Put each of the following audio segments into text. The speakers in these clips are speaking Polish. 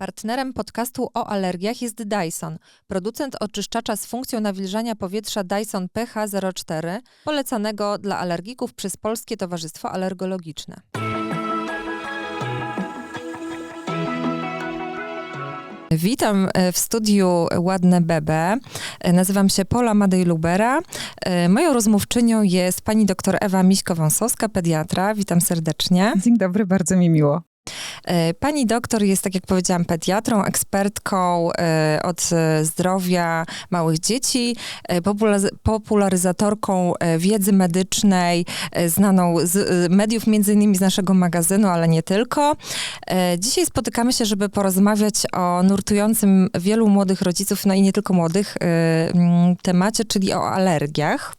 Partnerem podcastu o alergiach jest Dyson, producent oczyszczacza z funkcją nawilżania powietrza Dyson PH04, polecanego dla alergików przez Polskie Towarzystwo Alergologiczne. Witam e, w studiu Ładne Bebe. E, Nazywam się Pola Madej-Lubera. E, Moją rozmówczynią jest pani dr Ewa Miśko-Wąsowska, pediatra. Witam serdecznie. Dzień dobry, bardzo mi miło. E, Pani doktor jest, tak jak powiedziałam, pediatrą, ekspertką e, od e, zdrowia małych dzieci, popula- popularyzatorką wiedzy medycznej, znaną z mediów, między innymi z naszego magazynu, ale nie tylko. Dzisiaj spotykamy się, żeby porozmawiać o nurtującym wielu młodych rodziców, no i nie tylko młodych, temacie, czyli o alergiach.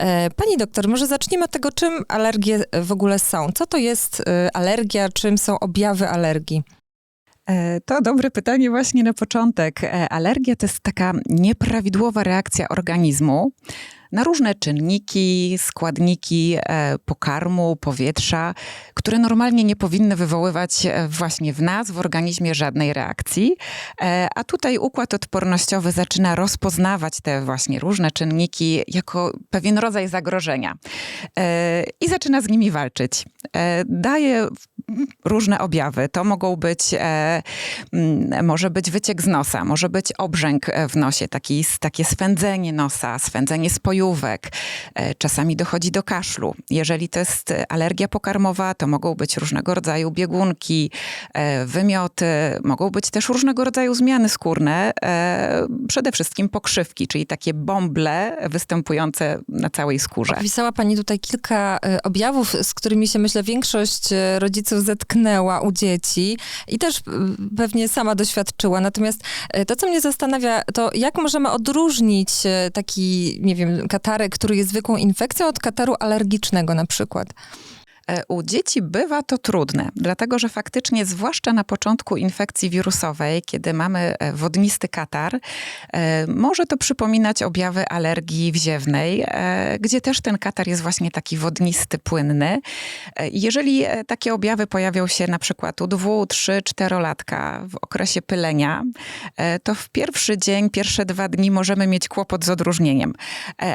E, Pani doktor, może zacznijmy od tego, czym alergie w ogóle są. Co to jest e, alergia, czym są objawy alergii? E, To dobre pytanie właśnie na początek. Alergia to jest taka nieprawidłowa reakcja organizmu na różne czynniki, składniki e, pokarmu, powietrza, które normalnie nie powinny wywoływać e, właśnie w nas, w organizmie żadnej reakcji. E, A tutaj układ odpornościowy zaczyna rozpoznawać te właśnie różne czynniki jako pewien rodzaj zagrożenia i zaczyna z nimi walczyć. Daje różne objawy. To mogą być, e, mm, może być wyciek z nosa, może być obrzęk e, w nosie, taki, takie swędzenie nosa, swędzenie spojówek. E, czasami dochodzi do kaszlu. Jeżeli to jest e, alergia pokarmowa, to mogą być różnego rodzaju biegunki, e, wymioty, mogą być też różnego rodzaju zmiany skórne, e, przede wszystkim pokrzywki, czyli takie bąble występujące na całej skórze. Opisała Pani tutaj kilka objawów, z którymi się myślę większość e, zetknęła u dzieci i też e, pewnie sama doświadczyła. Natomiast e, to, co mnie zastanawia, to jak możemy odróżnić e, taki, nie wiem, katarek, który jest zwykłą infekcją od kataru alergicznego na przykład? E, U dzieci bywa to trudne, dlatego że faktycznie, zwłaszcza na początku infekcji wirusowej, kiedy mamy e, wodnisty katar, e, może to przypominać objawy alergii wziewnej, gdzie też ten katar jest właśnie taki wodnisty, płynny. Jeżeli takie objawy pojawią się na przykład u dwu, trzy, czterolatka w okresie pylenia, to w pierwszy dzień, pierwsze dwa dni możemy mieć kłopot z odróżnieniem.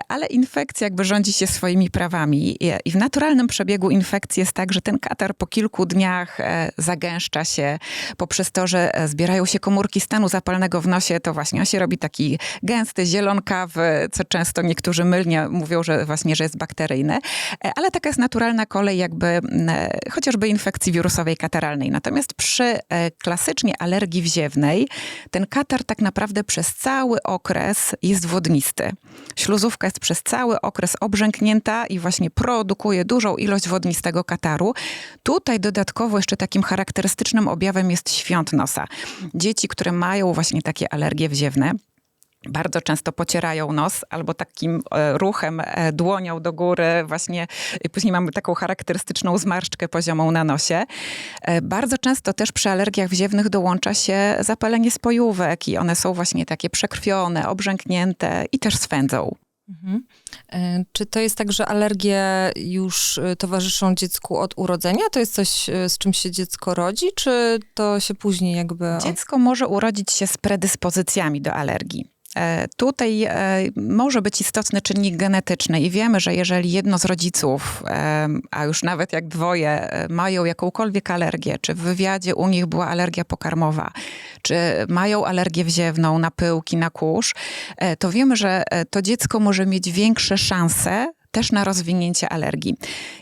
Ale infekcja jakby rządzi się swoimi prawami i w naturalnym przebiegu infekcji jest tak, że ten katar po kilku dniach e, zagęszcza się poprzez to, że e, zbierają się komórki stanu zapalnego w nosie, to właśnie on się robi taki gęsty, zielonkawy, co często niektórzy mylnie mówią, że właśnie, że jest bakteryjny, E, ale taka jest naturalna kolej jakby chociażby infekcji wirusowej kataralnej. Natomiast przy klasycznie alergii wziewnej ten katar tak naprawdę przez cały okres jest wodnisty. Śluzówka jest przez cały okres obrzęknięta i właśnie produkuje dużą ilość wodnistego kataru. Tutaj dodatkowo jeszcze takim charakterystycznym objawem jest świąt nosa. Dzieci, które mają właśnie takie alergie wziewne, bardzo często pocierają nos albo takim e, ruchem e, dłonią do góry, właśnie później mamy taką charakterystyczną zmarszczkę poziomą na nosie. E, Bardzo często też przy alergiach wziewnych dołącza się zapalenie spojówek i one są właśnie takie przekrwione, obrzęknięte i też swędzą. Mhm. E, Czy to jest tak, że alergie już e, towarzyszą dziecku od urodzenia? To jest coś, e, z czym się dziecko rodzi, czy to się później jakby... Dziecko może urodzić się z predyspozycjami do alergii. E, Tutaj e, może być istotny czynnik genetyczny i wiemy, że jeżeli jedno z rodziców, e, a już nawet jak dwoje, mają jakąkolwiek alergię, czy w wywiadzie u nich była alergia pokarmowa, czy mają alergię wziewną na pyłki, na kurz, to wiemy, że to dziecko może mieć większe szanse też na rozwinięcie alergii.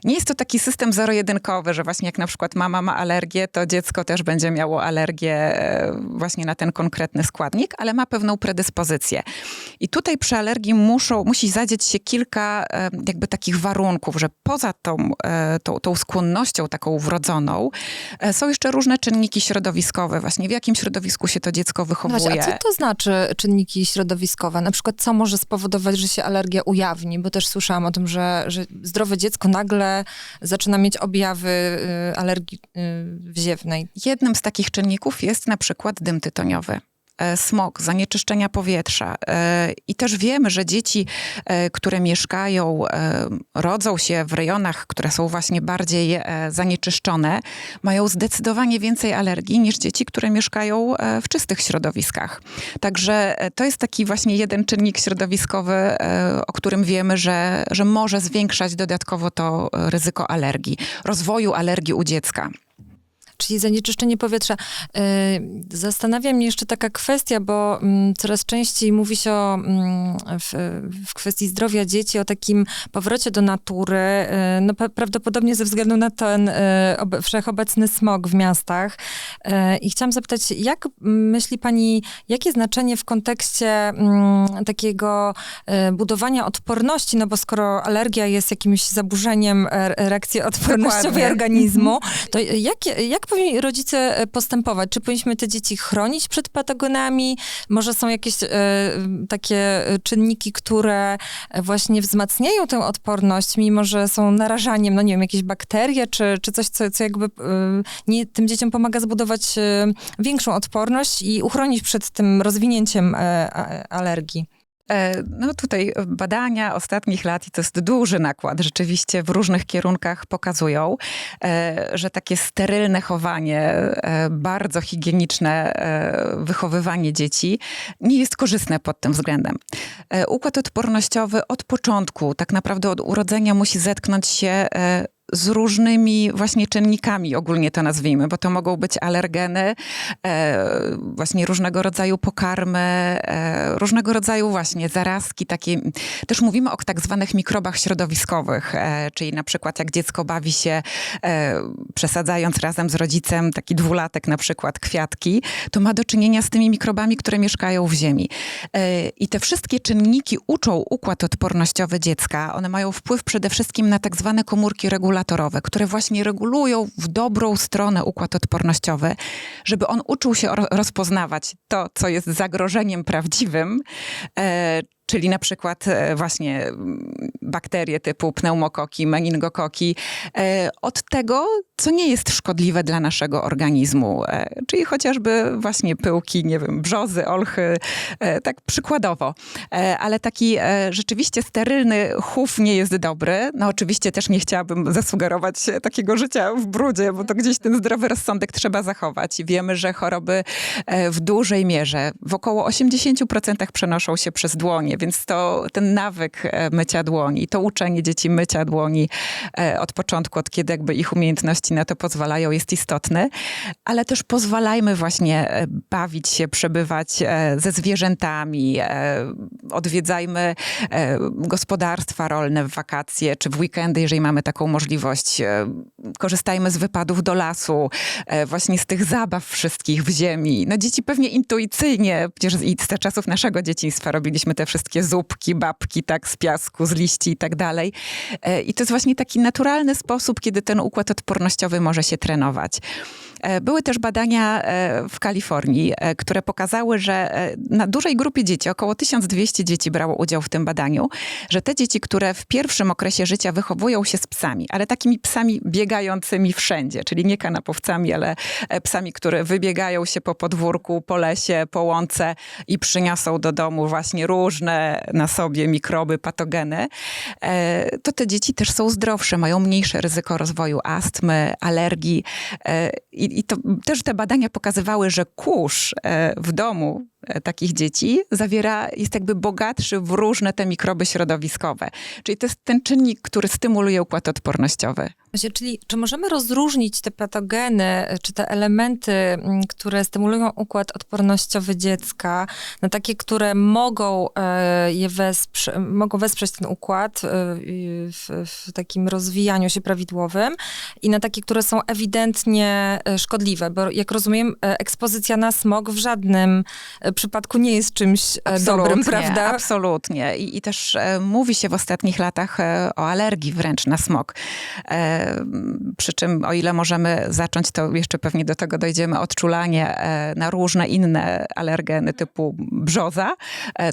Nie jest to taki system zero-jedynkowy, że właśnie jak na przykład mama ma alergię, to dziecko też będzie miało alergię e, właśnie na ten konkretny składnik, ale ma pewną predyspozycję. I tutaj przy alergii muszą, musi zadzieć się kilka e, jakby takich warunków, że poza tą, e, tą, tą skłonnością taką wrodzoną są jeszcze różne czynniki środowiskowe, właśnie w jakim środowisku się to dziecko No wychowuje. właśnie, a co to znaczy czynniki środowiskowe? Na przykład co może spowodować, że się alergia ujawni? Bo też słyszałam o tym, że, że zdrowe dziecko nagle zaczyna mieć objawy y, alergii y, wziewnej. Jednym z takich czynników jest na przykład dym tytoniowy. E, smog, zanieczyszczenia powietrza. E, I też wiemy, że dzieci, e, które mieszkają, rodzą się w rejonach, które są właśnie bardziej zanieczyszczone, mają zdecydowanie więcej alergii niż dzieci, które mieszkają w czystych środowiskach. Także to jest taki właśnie jeden czynnik środowiskowy, o którym wiemy, że, że może zwiększać dodatkowo to ryzyko alergii, rozwoju alergii u dziecka czyli zanieczyszczenie powietrza. Y, zastanawia mnie jeszcze taka kwestia, bo mm, coraz częściej mówi się o, mm, w, w kwestii zdrowia dzieci o takim powrocie do natury, y, no prawdopodobnie ze względu na ten y, wszechobecny smog w miastach. I chciałam zapytać, jak myśli pani, jakie znaczenie w kontekście mm, takiego budowania odporności, no bo skoro alergia jest jakimś zaburzeniem reakcji odpornościowej Dokładnie. organizmu, to jak, jak powinni rodzice e, postępować? Czy powinniśmy te dzieci chronić przed patogenami? Może są jakieś e, takie e, czynniki, które właśnie wzmacniają tę odporność, mimo że są narażaniem, no nie wiem, jakieś bakterie, czy, czy coś, co, co jakby e, nie, tym dzieciom pomaga zbudować e, większą odporność i uchronić przed tym rozwinięciem e, alergii? E, no tutaj badania ostatnich lat, i to jest duży nakład, rzeczywiście w różnych kierunkach pokazują, e, że takie sterylne chowanie, e, bardzo higieniczne wychowywanie dzieci nie jest korzystne pod tym względem. Układ odpornościowy od początku, tak naprawdę od urodzenia musi zetknąć się z różnymi właśnie czynnikami, ogólnie to nazwijmy, bo to mogą być alergeny, e, właśnie różnego rodzaju pokarmy, e, różnego rodzaju właśnie zarazki, takie, też mówimy o tak zwanych mikrobach środowiskowych, e, czyli na przykład jak dziecko bawi się e, przesadzając razem z rodzicem, taki dwulatek na przykład, kwiatki, to ma do czynienia z tymi mikrobami, które mieszkają w ziemi. E, I te wszystkie czynniki uczą układ odpornościowy dziecka. One mają wpływ przede wszystkim na tak zwane komórki regulatorowe, regulatorowe, które właśnie regulują w dobrą stronę układ odpornościowy, żeby on uczył się rozpoznawać to, co jest zagrożeniem prawdziwym, e, czyli na przykład e, właśnie mm, bakterie typu pneumokoki, meningokoki, e, od tego, co nie jest szkodliwe dla naszego organizmu, e, czyli chociażby właśnie pyłki, nie wiem, brzozy, olchy, tak przykładowo. Ale taki rzeczywiście sterylny chów nie jest dobry. No oczywiście też nie chciałabym zasugerować takiego życia w brudzie, bo to gdzieś ten zdrowy rozsądek trzeba zachować. Wiemy, że choroby w dużej mierze, w około 80% przenoszą się przez dłonie, więc to ten nawyk e, mycia dłoni, to uczenie dzieci mycia dłoni e, od początku, od kiedy jakby ich umiejętności na to pozwalają, jest istotny, ale też pozwalajmy właśnie e, bawić się, przebywać ze zwierzętami, odwiedzajmy gospodarstwa rolne w wakacje czy w weekendy, jeżeli mamy taką możliwość. Korzystajmy z wypadów do lasu, właśnie z tych zabaw wszystkich w ziemi. No dzieci pewnie intuicyjnie, przecież z czasów naszego dzieciństwa robiliśmy te wszystkie wszystkie zupki, babki, tak, z piasku, z liści i tak dalej. E, I to jest właśnie taki naturalny sposób, kiedy ten układ odpornościowy może się trenować. E, były też badania e, w Kalifornii, które pokazały, że na dużej grupie dzieci, około 1200 dzieci brało udział w tym badaniu, że te dzieci, które w pierwszym okresie życia wychowują się z psami, ale takimi psami biegającymi wszędzie, czyli nie kanapowcami, ale psami, które wybiegają się po podwórku, po lesie, po łące i przyniosą do domu właśnie różne na sobie mikroby, patogeny, to te dzieci też są zdrowsze, mają mniejsze ryzyko rozwoju astmy, alergii i i to też te badania pokazywały, że kurz e, w domu E, takich dzieci zawiera, jest jakby bogatszy w różne te mikroby środowiskowe. Czyli to jest ten czynnik, który stymuluje układ odpornościowy. Czyli czy możemy rozróżnić te patogeny, e, czy te elementy, które stymulują układ odpornościowy dziecka, na takie, które mogą e, je wesprze, mogą wesprzeć ten układ w, w takim rozwijaniu się prawidłowym i na takie, które są ewidentnie szkodliwe, bo jak rozumiem, ekspozycja na smog w żadnym przypadku nie jest czymś e, absolutnie, dobrym, prawda? Absolutnie. I, I, też e, mówi się w ostatnich latach e, o alergii wręcz na smog. Przy czym, o ile możemy zacząć, to jeszcze pewnie do tego dojdziemy, odczulanie na różne inne alergeny typu brzoza,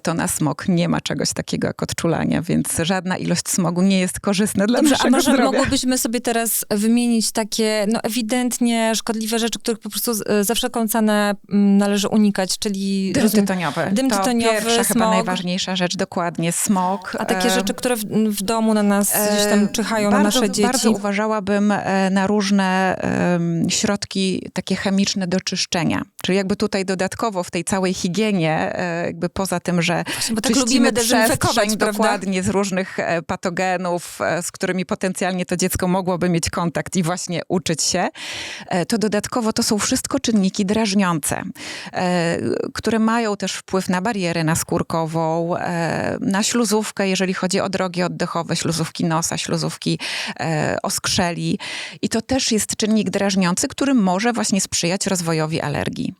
to na smog nie ma czegoś takiego jak odczulanie, więc żadna ilość smogu nie jest korzystna dla Dobrze, naszego a może zdrowia. mogłybyśmy sobie teraz wymienić takie no, ewidentnie szkodliwe rzeczy, których po prostu za wszelką cenę mm, należy unikać, czyli Dym rozumiem, tytoniowy. Dym to tytoniowy, pierwsza, chyba smog. najważniejsza rzecz, dokładnie, smog. A takie E, rzeczy, które w, w domu na nas gdzieś tam czyhają, na bardzo, nasze dzieci. Bardzo uważałabym e, na różne środki takie chemiczne do czyszczenia. Czyli jakby tutaj dodatkowo w tej całej higienie, e, jakby poza tym, że Właśnie, bo tak lubimy przestrzeń prawda? dokładnie z różnych e, patogenów, e, z którymi potencjalnie to dziecko mogłoby mieć kontakt i właśnie uczyć się, e, to dodatkowo to są wszystko czynniki drażniące, e, które mają też wpływ na barierę naskórkową, e, na śluzówkę, jeżeli chodzi o drogi oddechowe, śluzówki nosa, śluzówki e, oskrzeli. I to też jest czynnik drażniący, który może właśnie sprzyjać rozwojowi alergii.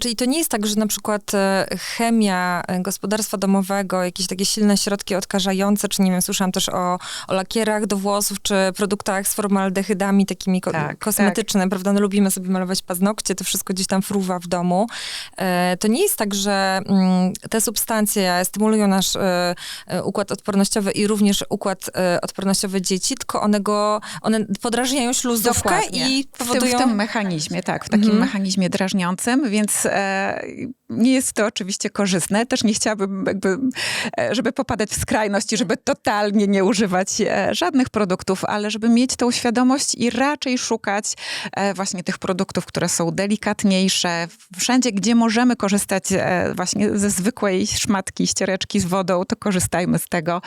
Czyli to nie jest tak, że na przykład e, chemia e, gospodarstwa domowego, jakieś takie silne środki odkażające, czy nie wiem, słyszałam też o, o lakierach do włosów, czy produktach z formaldehydami takimi ko- Tak, kosmetycznymi, prawda? No, lubimy sobie malować paznokcie, to wszystko gdzieś tam fruwa w domu. E, To nie jest tak, że mm, te substancje stymulują nasz układ odpornościowy i również układ odpornościowy dzieci, tylko one go, one podrażniają śluzówkę Dokładnie. i W tym, powodują... w tym mechanizmie, tak, w takim Mhm. mechanizmie drażniącym, więc e, nie jest to oczywiście korzystne. Też nie chciałabym jakby, e, żeby popadać w skrajność i żeby totalnie nie używać e, żadnych produktów, ale żeby mieć tą świadomość i raczej szukać e, właśnie tych produktów, które są delikatniejsze. Wszędzie, gdzie możemy korzystać właśnie ze zwykłej szmatki, ściereczki z wodą, to korzystajmy z tego,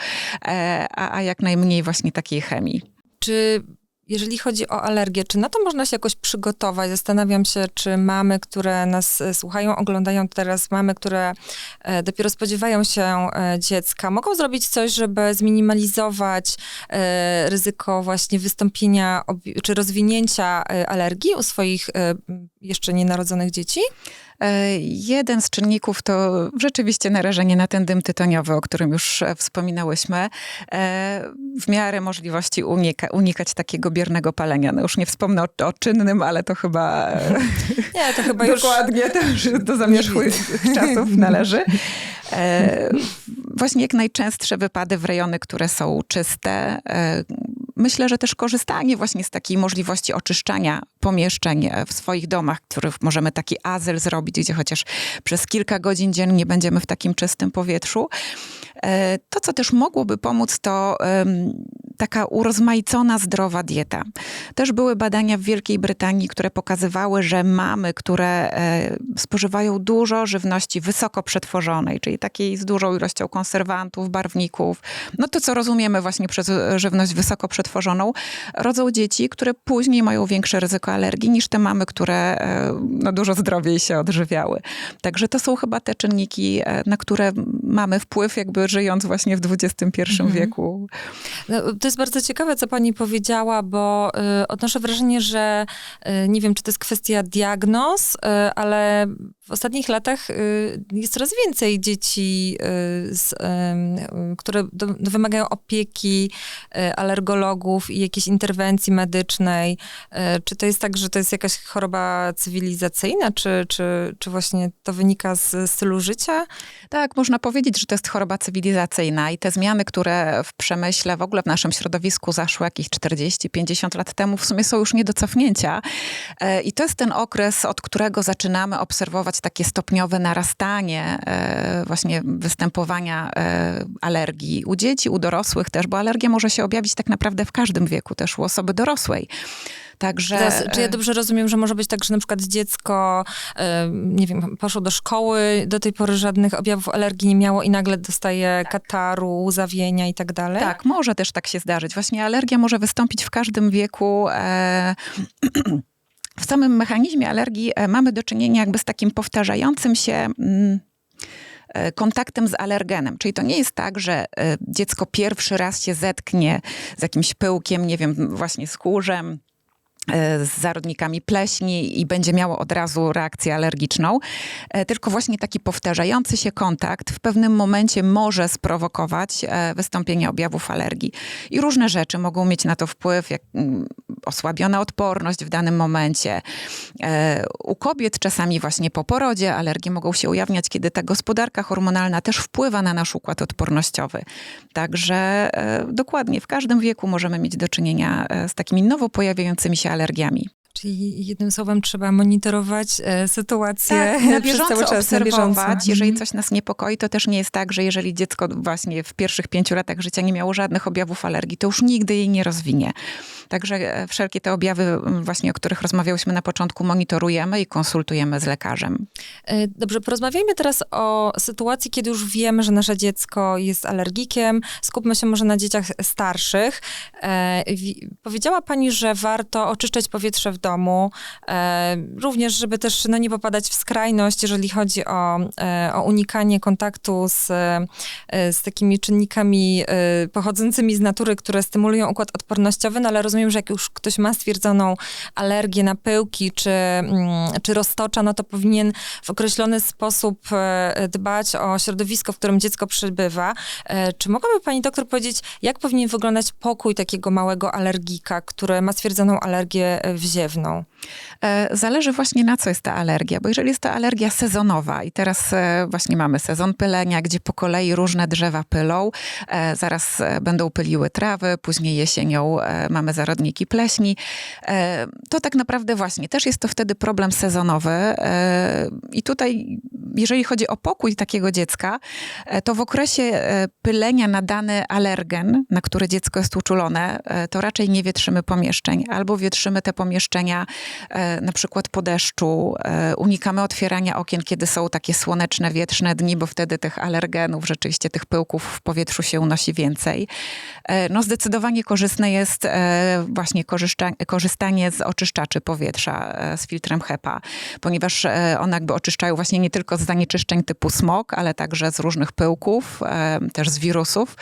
a, a jak najmniej właśnie takiej chemii. Czy jeżeli chodzi o alergię, czy na to można się jakoś przygotować? Zastanawiam się, czy mamy, które nas e, słuchają, oglądają teraz, mamy, które e, dopiero spodziewają się e, dziecka, mogą zrobić coś, żeby zminimalizować ryzyko właśnie wystąpienia czy rozwinięcia alergii u swoich jeszcze nienarodzonych dzieci? E, Jeden z czynników to rzeczywiście narażenie na ten dym tytoniowy, o którym już e, wspominałyśmy. E, W miarę możliwości unika, unikać takiego biernego palenia. No już nie wspomnę o, o czynnym, ale to chyba Nie, to chyba już... dokładnie to już do zamierzchłych czasów należy. Właśnie jak najczęstsze wypady w rejony, które są czyste. Myślę, że też korzystanie właśnie z takiej możliwości oczyszczania pomieszczeń e, w swoich domach, których możemy taki azyl zrobić, gdzie chociaż przez kilka godzin dziennie będziemy w takim czystym powietrzu. E, To, co też mogłoby pomóc, to taka urozmaicona, zdrowa dieta. Też były badania w Wielkiej Brytanii, które pokazywały, że mamy, które e, spożywają dużo żywności wysoko przetworzonej, czyli takiej z dużą ilością konserwantów, barwników, no to, co rozumiemy właśnie przez e, żywność wysoko przetworzoną, rodzą dzieci, które później mają większe ryzyko alergii niż te mamy, które no, dużo zdrowiej się odżywiały. Także to są chyba te czynniki, na które mamy wpływ, jakby żyjąc właśnie w XXI Mhm. wieku. No, to jest bardzo ciekawe, co pani powiedziała, bo y, odnoszę wrażenie, że y, nie wiem, czy to jest kwestia diagnoz, y, ale w ostatnich latach y, jest coraz więcej dzieci, y, z, y, które do, wymagają opieki alergologów i jakiejś interwencji medycznej. Czy to jest tak, że to jest jakaś choroba cywilizacyjna, czy, czy, czy właśnie to wynika z stylu życia? Tak, można powiedzieć, że to jest choroba cywilizacyjna i te zmiany, które w przemyśle, w ogóle w naszym środowisku zaszły jakieś 40-50 lat temu, w sumie są już nie do cofnięcia. E, I to jest ten okres, od którego zaczynamy obserwować takie stopniowe narastanie e, właśnie występowania e, alergii u dzieci, u dorosłych też, bo alergia może się objawić tak naprawdę w każdym wieku, też u osoby dorosłej. Także, Teraz, czy ja e, dobrze rozumiem, że może być tak, że na przykład dziecko, e, nie wiem, poszło do szkoły, do tej pory żadnych objawów alergii nie miało i nagle dostaje kataru, zawienia i tak dalej? Tak, może też tak się zdarzyć. Właśnie alergia może wystąpić w każdym wieku. E, w samym mechanizmie alergii e, mamy do czynienia jakby z takim powtarzającym się mm, e, kontaktem z alergenem. Czyli to nie jest tak, że e, dziecko pierwszy raz się zetknie z jakimś pyłkiem, nie wiem, właśnie z kurzem, z zarodnikami pleśni i będzie miało od razu reakcję alergiczną, e, tylko właśnie taki powtarzający się kontakt w pewnym momencie może sprowokować e, wystąpienie objawów alergii. I różne rzeczy mogą mieć na to wpływ, jak mm, osłabiona odporność w danym momencie. E, U kobiet czasami właśnie po porodzie alergie mogą się ujawniać, kiedy ta gospodarka hormonalna też wpływa na nasz układ odpornościowy. Także e, dokładnie w każdym wieku możemy mieć do czynienia e, z takimi nowo pojawiającymi się alergiami. Czyli jednym słowem trzeba monitorować e, sytuację tak, na bieżąco cały czas, obserwować. bieżąco. Jeżeli Mhm. coś nas niepokoi, to też nie jest tak, że jeżeli dziecko właśnie w pierwszych pięciu latach życia nie miało żadnych objawów alergii, to już nigdy jej nie rozwinie. Także e, wszelkie te objawy, m, właśnie o których rozmawiałyśmy na początku, monitorujemy i konsultujemy z lekarzem. E, Dobrze, porozmawiajmy teraz o sytuacji, kiedy już wiemy, że nasze dziecko jest alergikiem. Skupmy się może na dzieciach starszych. E, wi- powiedziała pani, że warto oczyszczać powietrze w domu, również, żeby też no, nie popadać w skrajność, jeżeli chodzi o, o unikanie kontaktu z, z takimi czynnikami pochodzącymi z natury, które stymulują układ odpornościowy, no ale rozumiem, że jak już ktoś ma stwierdzoną alergię na pyłki czy, mm, czy roztocza, no to powinien w określony sposób e, dbać o środowisko, w którym dziecko przebywa. E, Czy mogłaby pani doktor powiedzieć, jak powinien wyglądać pokój takiego małego alergika, który ma stwierdzoną alergię e, wziewną? E, Zależy właśnie na co jest ta alergia, bo jeżeli jest to alergia sezonowa i teraz e, właśnie mamy sezon pylenia, gdzie po kolei różne drzewa pylą, e, zaraz będą pyliły trawy, później jesienią mamy zarodniki pleśni, to tak naprawdę właśnie też jest to wtedy problem sezonowy i tutaj jeżeli chodzi o pokój takiego dziecka, to w okresie pylenia na dany alergen, na który dziecko jest uczulone, to raczej nie wietrzymy pomieszczeń, albo wietrzymy te pomieszczenia na przykład po deszczu, e, unikamy otwierania okien, kiedy są takie słoneczne, wietrzne dni, bo wtedy tych alergenów, rzeczywiście tych pyłków w powietrzu się unosi więcej. E, No zdecydowanie korzystne jest e, właśnie korzystanie z oczyszczaczy powietrza, e, z filtrem HEPA, ponieważ e, one jakby oczyszczają właśnie nie tylko z zanieczyszczeń typu smog, ale także z różnych pyłków, e, też z wirusów.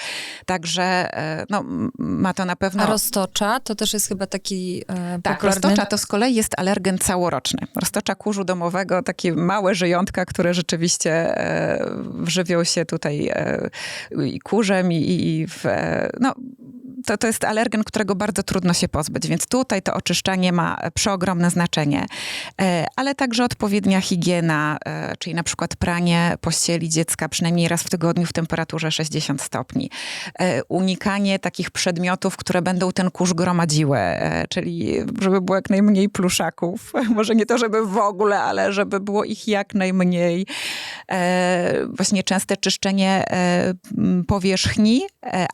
Także e, no, ma to na pewno... A roztocza to też jest chyba taki e, Tak, roztocza to z kolei jest alergen całoroczny. Roztocza kurzu domowego, takie małe żyjątka, które rzeczywiście e, żywią się tutaj e, i kurzem, i, i w, e, no, to, to jest alergen, którego bardzo trudno się pozbyć, więc tutaj to oczyszczanie ma przeogromne znaczenie. E, ale także odpowiednia higiena, e, czyli na przykład pranie pościeli dziecka przynajmniej raz w tygodniu w temperaturze 60 stopni. E, unikanie takich przedmiotów, które będą ten kurz gromadziły, czyli żeby było jak najmniej pluszaków. Może nie to, żeby w ogóle, ale żeby było ich jak najmniej. Właśnie częste czyszczenie powierzchni,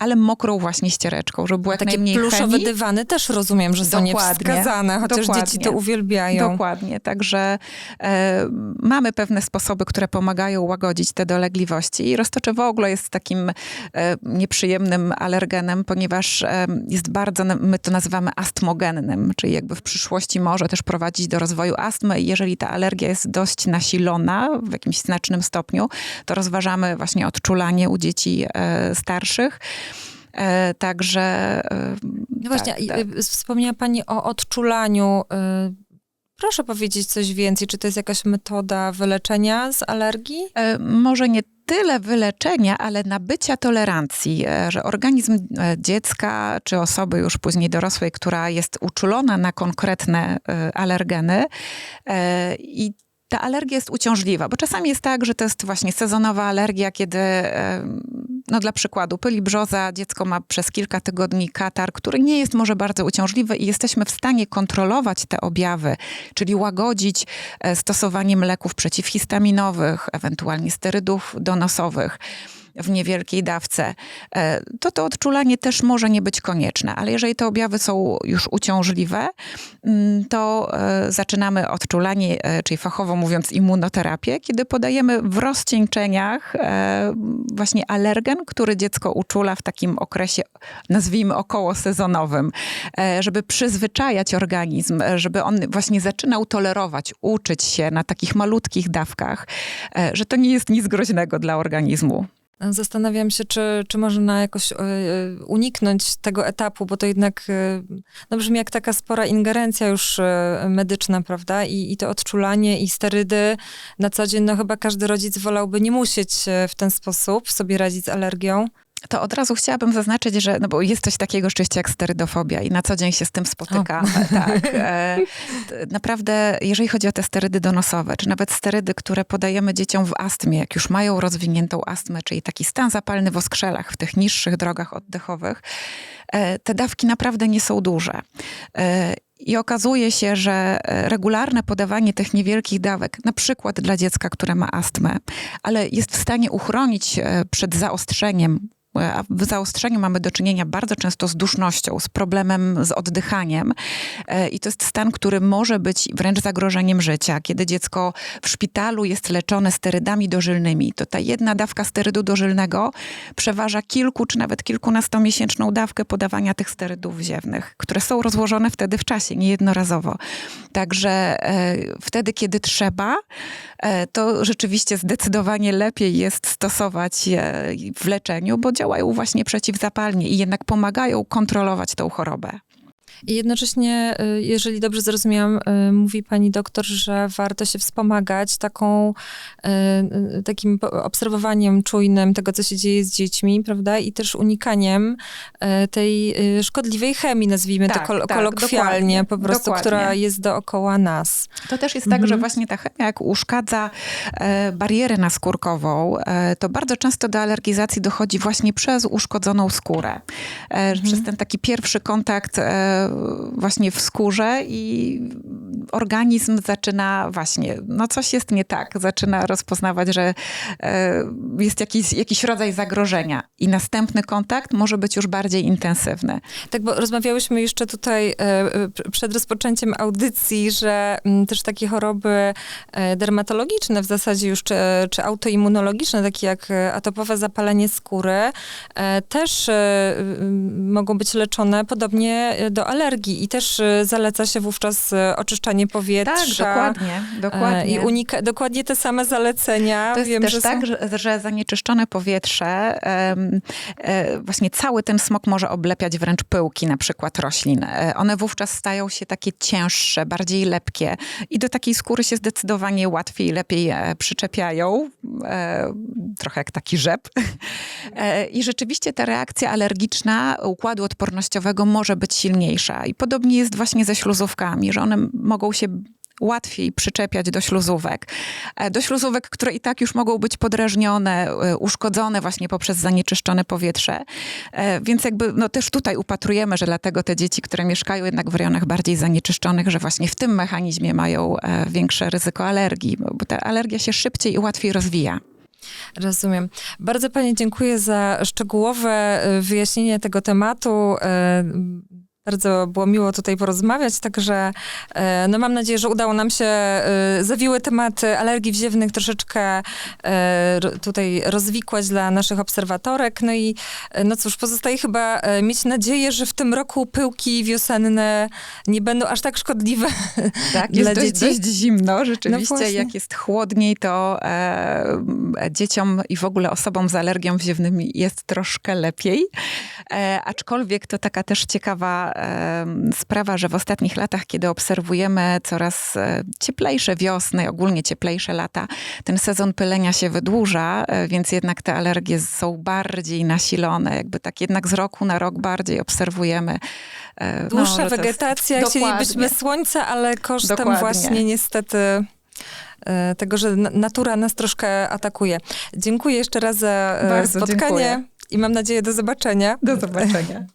ale mokrą właśnie ściereczką, żeby było jak Takie najmniej pluszowe chemii. dywany też rozumiem, że są niewskazane, chociaż Dokładnie. dzieci to uwielbiają. Dokładnie, także e, mamy pewne sposoby, które pomagają łagodzić te dolegliwości i roztocze w ogóle jest takim e, nieprzyjemnym alergenem, ponieważ e, jest bardzo, my to nazywamy astmogennym, czyli jakby w przyszłości może też prowadzić do rozwoju astmy i jeżeli ta alergia jest dość nasilona w jakimś znacznym stopniu, to rozważamy właśnie odczulanie u dzieci e, starszych. E, Także. e, No właśnie, tak, tak. y, wspomniała pani o odczulaniu. y, Proszę powiedzieć coś więcej. Czy to jest jakaś metoda wyleczenia z alergii? E, może nie tyle wyleczenia, ale nabycia tolerancji, że organizm dziecka czy osoby już później dorosłej, która jest uczulona na konkretne alergeny i ta alergia jest uciążliwa, bo czasami jest tak, że to jest właśnie sezonowa alergia, kiedy, no dla przykładu, pyli brzoza, dziecko ma przez kilka tygodni katar, który nie jest może bardzo uciążliwy i jesteśmy w stanie kontrolować te objawy, czyli łagodzić e, stosowaniem leków przeciwhistaminowych, ewentualnie sterydów donosowych w niewielkiej dawce, e, to to odczulanie też może nie być konieczne, ale jeżeli te objawy są już uciążliwe, mm, to e, zaczynamy odczulanie, e, czyli fachowo mówiąc immunoterapię, kiedy podajemy w rozcieńczeniach właśnie alergen, który dziecko uczula w takim okresie, nazwijmy okołosezonowym, e, żeby przyzwyczajać organizm, żeby on właśnie zaczynał tolerować, uczyć się na takich malutkich dawkach, że to nie jest nic groźnego dla organizmu. Zastanawiam się, czy, czy można jakoś y, y, uniknąć tego etapu, bo to jednak y, no brzmi jak taka spora ingerencja już medyczna, prawda? I, I to odczulanie i sterydy na co dzień, no chyba każdy rodzic wolałby nie musieć w ten sposób sobie radzić z alergią. To od razu chciałabym zaznaczyć, że no bo jest coś takiego rzeczywiście jak sterydofobia i na co dzień się z tym spotykam. Tak. E, naprawdę, jeżeli chodzi o te sterydy donosowe, czy nawet sterydy, które podajemy dzieciom w astmie, jak już mają rozwiniętą astmę, czyli taki stan zapalny w oskrzelach, w tych niższych drogach oddechowych, e, te dawki naprawdę nie są duże. E, I okazuje się, że e, regularne podawanie tych niewielkich dawek, na przykład dla dziecka, które ma astmę, ale jest w stanie uchronić e, przed zaostrzeniem w zaostrzeniu mamy do czynienia bardzo często z dusznością, z problemem z oddychaniem. E, I to jest stan, który może być wręcz zagrożeniem życia. Kiedy dziecko w szpitalu jest leczone sterydami dożylnymi, to ta jedna dawka sterydu dożylnego przeważa kilku czy nawet kilkunastomiesięczną dawkę podawania tych sterydów ziewnych, które są rozłożone wtedy w czasie, niejednorazowo. Także e, wtedy, kiedy trzeba, e, to rzeczywiście zdecydowanie lepiej jest stosować je w leczeniu, bo działają właśnie przeciwzapalnie i jednak pomagają kontrolować tą chorobę. I jednocześnie, y, jeżeli dobrze zrozumiałam, y, mówi pani doktor, że warto się wspomagać taką, y, takim obserwowaniem czujnym tego, co się dzieje z dziećmi, prawda? I też unikaniem tej szkodliwej chemii, nazwijmy tak, to kol- tak, kolokwialnie, po prostu, dokładnie. która jest dookoła nas. To też jest mhm. tak, że mhm. właśnie ta chemia, jak uszkadza e, barierę naskórkową, e, to bardzo często do alergizacji dochodzi właśnie przez uszkodzoną skórę. E, mhm. Przez ten taki pierwszy kontakt właśnie w skórze i organizm zaczyna właśnie, no coś jest nie tak, zaczyna rozpoznawać, że e, jest jakiś, jakiś rodzaj zagrożenia i następny kontakt może być już bardziej intensywny. Tak, bo rozmawiałyśmy jeszcze tutaj e, przed rozpoczęciem audycji, że też takie choroby e, dermatologiczne w zasadzie już, czy, czy autoimmunologiczne, takie jak atopowe zapalenie skóry, też mogą być leczone podobnie do alergii i też zaleca się wówczas oczyszczanie powietrza. Tak, dokładnie, dokładnie. I unika, dokładnie te same zalecenia. To jest Wiem, też że tak, że, że zanieczyszczone powietrze, um, właśnie cały ten smog może oblepiać wręcz pyłki na przykład roślin. E, one wówczas stają się takie cięższe, bardziej lepkie i do takiej skóry się zdecydowanie łatwiej, lepiej przyczepiają. Trochę jak taki rzep. I rzeczywiście ta reakcja alergiczna układu odpornościowego może być silniejsza. I podobnie jest właśnie ze śluzówkami, że one mogą się łatwiej przyczepiać do śluzówek. E, do śluzówek, które i tak już mogą być podrażnione, e, uszkodzone właśnie poprzez zanieczyszczone powietrze. E, więc jakby no też tutaj upatrujemy, że dlatego te dzieci, które mieszkają jednak w rejonach bardziej zanieczyszczonych, że właśnie w tym mechanizmie mają większe ryzyko alergii, bo ta alergia się szybciej i łatwiej rozwija. Rozumiem. Bardzo Pani dziękuję za szczegółowe wyjaśnienie tego tematu. Bardzo było miło tutaj porozmawiać, także e, no mam nadzieję, że udało nam się e, zawiły tematy alergii wziewnych troszeczkę e, tutaj rozwikłać dla naszych obserwatorek. No i no cóż, pozostaje chyba mieć nadzieję, że w tym roku pyłki wiosenne nie będą aż tak szkodliwe tak, dla jest dzieci. Dość, dość zimno, rzeczywiście. No jak jest chłodniej, to e, dzieciom i w ogóle osobom z alergią wziewnymi jest troszkę lepiej. E, aczkolwiek to taka też ciekawa sprawa, że w ostatnich latach, kiedy obserwujemy coraz e, cieplejsze wiosny, ogólnie cieplejsze lata, ten sezon pylenia się wydłuża, e, więc jednak te alergie są bardziej nasilone, jakby tak jednak z roku na rok bardziej obserwujemy. E, no, Dłuższa no, wegetacja, chcielibyśmy słońca, ale kosztem Dokładnie. właśnie niestety tego, że natura nas troszkę atakuje. Dziękuję jeszcze raz za Bardzo spotkanie dziękuję. i mam nadzieję do zobaczenia. Do zobaczenia.